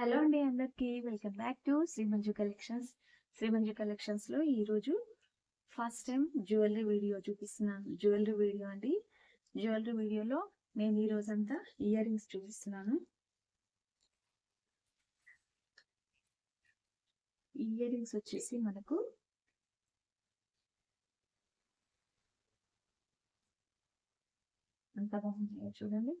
Hello అండి అందరికీ. Welcome back to Srimanju collections. Srimanju కలెక్షన్స్లో ఫస్ట్ టైం జ్యువెలరీ వీడియో చూపిస్తున్నాను. జ్యువెలరీ వీడియో అండి. జ్యువెలరీ వీడియోలో నేను ఈ రోజంతా ఇయర్ రింగ్స్ చూపిస్తున్నాను. ఇయర్ రింగ్స్ వచ్చేసి మనకు అంత బాగుంటాయి చూడండి.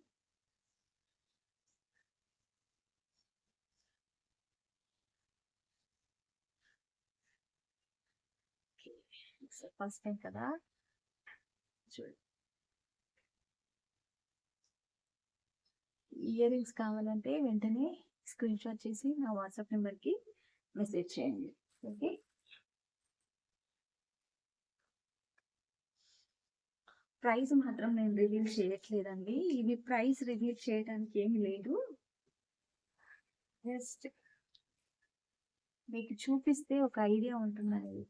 ఫస్ట్ టైం కదా చూడు ఇయర్ రింగ్స్ కావాలంటే వెంటనే స్క్రీన్ షాట్ చేసి నా వాట్సాప్ నెంబర్కి మెసేజ్ చేయండి ఓకే ప్రైస్ మాత్రం నేను రివీల్ చేయట్లేదండి ఇవి ప్రైస్ రివీల్ చేయడానికి ఏమి లేదు జస్ట్ మీకు చూపిస్తే ఒక ఐడియా ఉంటుందండి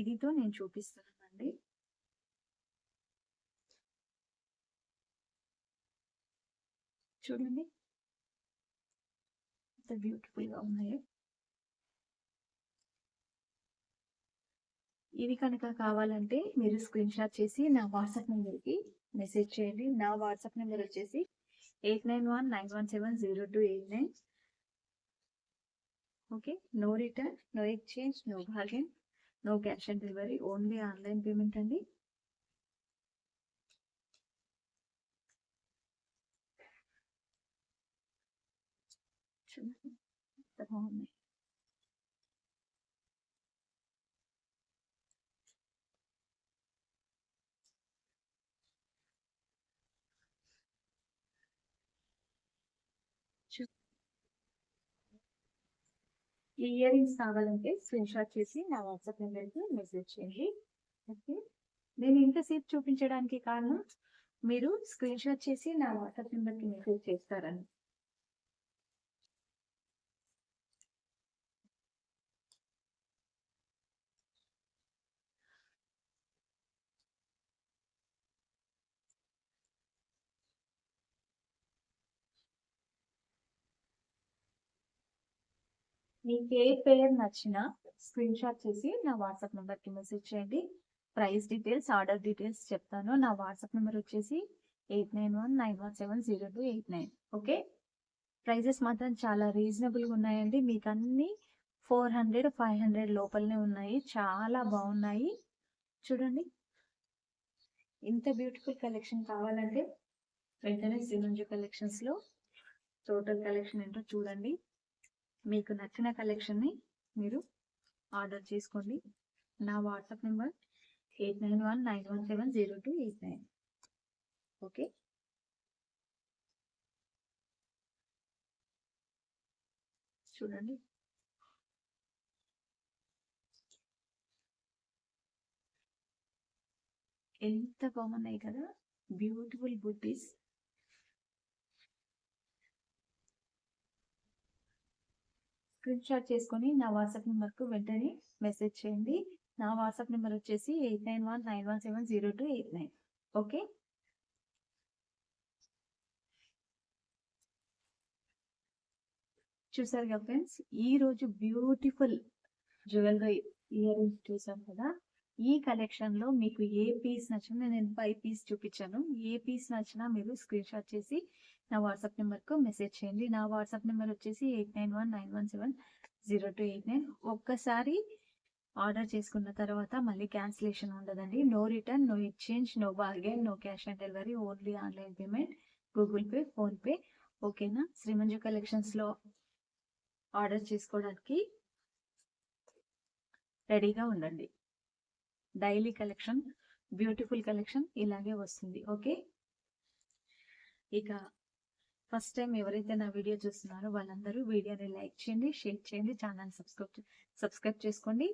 ఇదితో నేను చూపిస్తున్నానండి. చూడండి. ఎంత బ్యూటిఫుల్గా ఉన్నాయి. ఇవి కనుక కావాలంటే మీరు స్క్రీన్ షాట్ చేసి నా వాట్సాప్ నెంబర్కి మెసేజ్ చేయండి. నా వాట్సాప్ నెంబర్ వచ్చేసి eight nine one nine one seven zero two eight nine. Okay? No return no exchange no bargain. No cash on delivery only online payment అండి. బాగున్నాయి. ఈ ఇయర్ రింగ్స్ కావాలంటే స్క్రీన్ షాట్ చేసి నా WhatsApp నెంబర్కి message చేయండి. Okay? నేను ఇంతసేపు చూపించడానికి కారణం మీరు స్క్రీన్ షాట్ చేసి నా వాట్సాప్ నెంబర్కి మెసేజ్ చేస్తారని. మీకు ఏ పేరు నచ్చినా స్క్రీన్ షాట్ చేసి నా వాట్సాప్ నెంబర్కి మెసేజ్ చేయండి. ప్రైస్ డీటెయిల్స్ ఆర్డర్ డీటెయిల్స్ చెప్తాను. నా వాట్సాప్ నెంబర్ వచ్చేసి eight nine one nine one seven zero two eight nine. Okay? Prices మాత్రం చాలా రీజనబుల్గా ఉన్నాయండి. మీకు అన్ని ఫోర్ హండ్రెడ్ ఫైవ్ హండ్రెడ్ లోపలనే ఉన్నాయి. చాలా బాగున్నాయి. చూడండి. ఇంత బ్యూటిఫుల్ కలెక్షన్ కావాలంటే వెంటనే శ్రీమంజు కలెక్షన్స్లో టోటల్ కలెక్షన్ ఏంటో చూడండి. మీకు నచ్చిన కలెక్షన్ని మీరు ఆర్డర్ చేసుకోండి. నా WhatsApp number eight nine one nine one seven zero two eight nine okay చూడండి. ఎంత బాగున్నాయి కదా? బ్యూటిఫుల్ బుటీస్ స్క్రీన్ షాట్ చేసుకొని నా వాట్సాప్ నెంబర్కు వెంటనే మెసేజ్ చేయండి. నా వాట్సాప్ నెంబర్ వచ్చేసి eight nine one nine one seven zero two eight nine okay చూసారుగా కదా ఫ్రెండ్స్ ఈ రోజు బ్యూటిఫుల్ జ్యువెలరీ ఇయర్ రింగ్స్ చూసాం కదా? ఈ కలెక్షన్లో మీకు ఏ పీస్ నచ్చినా నేను ఫైవ్ పీస్ చూపించాను. ఏ పీస్ నచ్చినా మీరు స్క్రీన్ షాట్ చేసి నా వాట్సాప్ నెంబర్కు మెసేజ్ చేయండి. నా వాట్సాప్ నెంబర్ వచ్చేసి eight nine one nine one seven zero two eight nine ఒక్కసారి ఆర్డర్ చేసుకున్న తర్వాత మళ్ళీ క్యాన్సిలేషన్ ఉండదండి. No return no exchange no bargain no cash on delivery only online payment Google Pay PhonePe ఓకేనా శ్రీమంజు కలెక్షన్స్లో ఆర్డర్ చేసుకోవడానికి రెడీగా ఉండండి. డైలీ కలెక్షన్ బ్యూటిఫుల్ కలెక్షన్ ఇలాగే వస్తుంది. ఓకే? ఇక ఫస్ట్ టైం ఎవరైతే నా వీడియో చూస్తున్నారో వాళ్ళందరూ వీడియోని లైక్ చేయండి షేర్ చేయండి ఛానల్ సబ్స్క్రైబ్ సబ్స్క్రైబ్ చేసుకోండి.